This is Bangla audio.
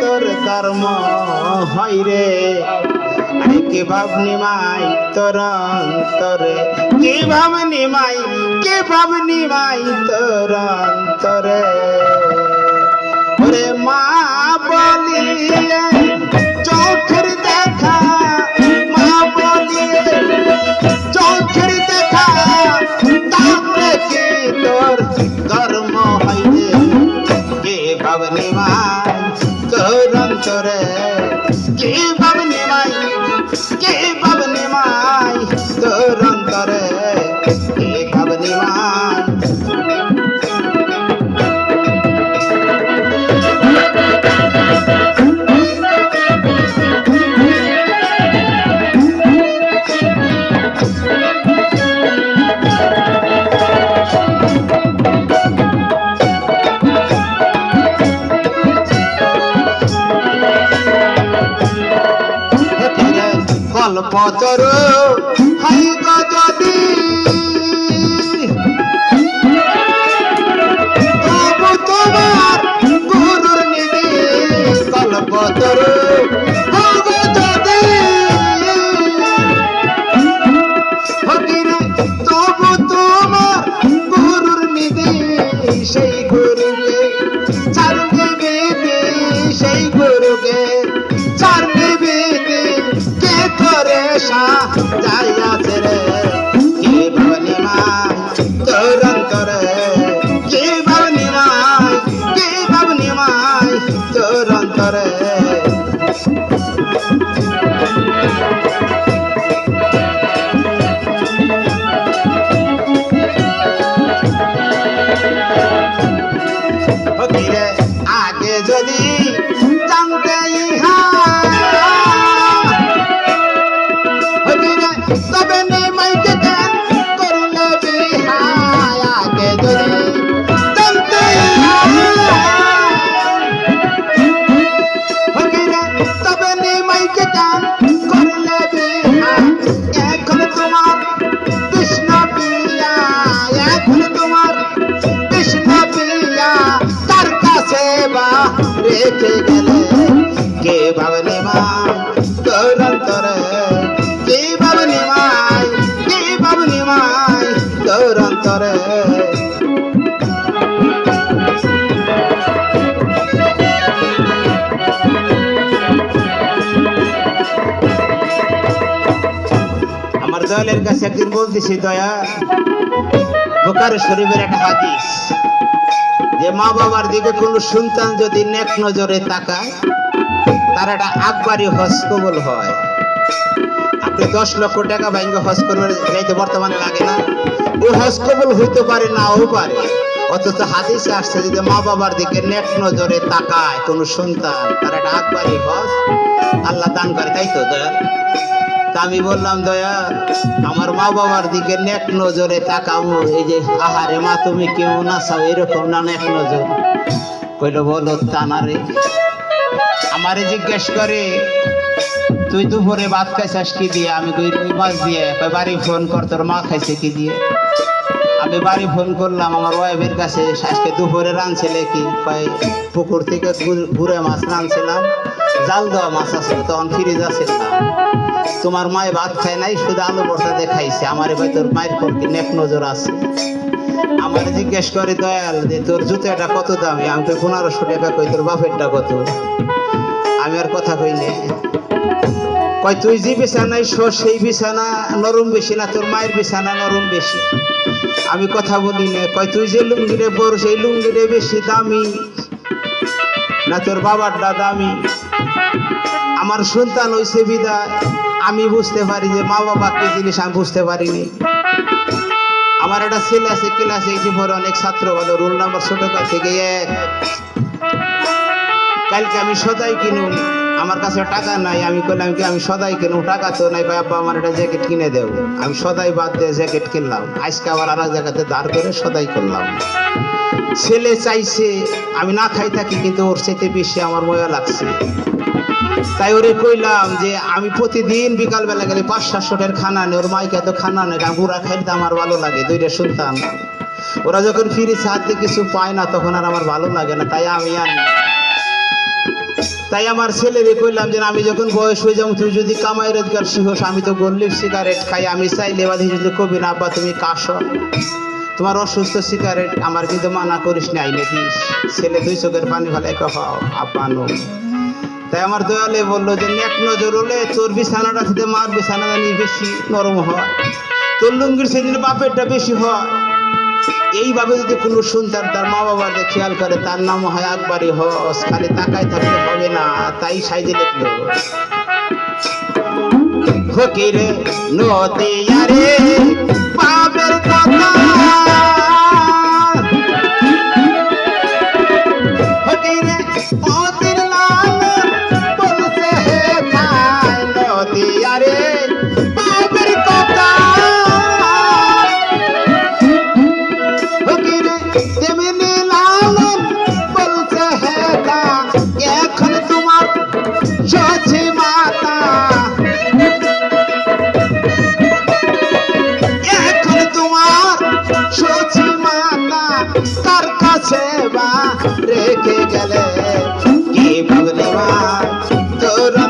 তোর কর্ম হয় রে। কে ভাবনি মাই তোর অন্তরে। কে ভাবনি মাই, কে ভাবনি মাই তোর অন্তরে? ওরে মা বলিয়ে কল্প তরু হাই যদি অন্তরে। আমার দয়ালের কাছে একদিন বলতেছি, দয়া, বোকার শরীফের একটা হাদিস। যে মা বাবার দিকে কোনো সন্তান যদি নেক নজরে তাকায়, তার একটা আকবারি হজ কবুল হয়। আপনি দশ লক্ষ টাকা ব্যাংকে হজ করবেন যাইতে বর্তমানে লাগে না। ও হজ কবুল হইতে পারে নাও পারে। অথচ হাদিসে আসছে যদি মা বাবার দিকে নেক নজরে তাকায় কোনো সন্তান, তার একটা আকবারি হজ আল্লাহ দান করে, তাই তো দয়া তা আমি বললাম দয়া আমার মা বাবার দিকে নেক নজরে তাকামো এই যে, আহারে মা, তুমি কেমন আছো এরকম না নেক নজর? কইলো, বলো, তা না রে। আমারে জিজ্ঞেস করে, তুই দুপুরে ভাত খাইছিস কি দিয়ে? আমি কই, রুই মাছ দিয়ে। বাড়ি ফোন কর, তোর মা খাইছে কি দিয়ে? আমি বাড়ি ফোন করলাম, আমার ওয়াইফের কাছে, আজকে দুপুরে রাঁধছিলে কি? কয় পুকুর থেকে ঘুরে মাছ রাঁধছিলাম। জাল দেওয়া মাছ আসলে তখন ফিরে যাচ্ছিলাম তোমার মায় ভাত খায় নাই, শুধু আলু ভর্তা দেখাইছে আমার ভাই তোর মায়ের প্রতি নেক নজর আছে। আমার জিজ্ঞেস করে, দয়াল, যে তোর জুতাটা কত দামি? আমি তো পনেরোশো টাকা। কই, তোর বাপেরটা কত? আমি আর কথা কই নে। কয়, তুই যে বিছানায় শোস সেই বিছানা নরম বেশি না, তোর মায়ের বিছানা নরম বেশি। আমি কথা বলি নে, কয়, তুই যে লুঙ্গিরে পর, সেই লুঙ্গিরে বেশি দামি না তোর বাবারটা দামি? আমার সন্তান হইছে বিদায়। আমি বুঝতে পারি যে মা বাবা কি জিনিস আমি বুঝতে পারিনি আমার একটা ছেলে আছে, ক্লাসে এই যে পরে অনেক ছাত্র বলো, রোল নাম্বার ছোট থেকে এক। কালকে আমি সদাই কিনুম আমার কাছে টাকা নাই, আমি কইলাম কি, আমি সদাই কিনুম টাকা তো নাই কয় আব্বা আমার একটা জ্যাকেট কিনে দেও। আমি সদাই বাদ দিয়ে জ্যাকেট কিনলাম। আজকে আবার আর জায়গাতে দাঁড় করে সদাই করলাম। ছেলে চাইছে, আমি না খাই থাকি, কিন্তু ওর চাইতে বেশি আমার মজা লাগছে। তাই ওরে কইলাম যে, আমি প্রতিদিন বিকালবেলা গেলে পাঁচ সাতশো টাকার খানা নেই ওর মাইকে এত খানা নেই বুড়া খাইতে আমার ভালো লাগে, দুইটা শুনতাম ওরা যখন ফিরে হাতে কিছু পায় না, তখন আর আমার ভালো লাগে না, তাই আমি আর তাই আমার ছেলেরে কইলাম যে, আমি যখন বয়স হয়ে যাব তুই যদি কামাই রোজগার শিখোস আমি তো গল্লির সিগারেট খাই আমি চাইলে বাধি যদি কবি না, আব্বা তুমি কাশো। তোমার অসুস্থ সিগারেট আমার কিন্তু মানা করিস না, আইনে দিস। ছেলে দুই চোখের পানি ফেলাই কফাও আব্বা, নো। তাই আমার দয়ালে বলল যে, নেক নজর হলে তোর বিছানাটা থেকে মার বিছানাটা নিয়ে বেশি নরম হয়। তোর লুঙ্গির সেদিন বাপেরটা বেশি হয়। এইভাবে যদি কোনো সন্তান তার মা বাবাকে খেয়াল করে, তার নাম হয় আকবারি হস, খালি তাকায় থাকলে হবে না, তাই সাইজে লিখলো ফকিরে নদিয়ারে বাবের কথা সেবা রেখে গেলে কি ভগনিমা তোরা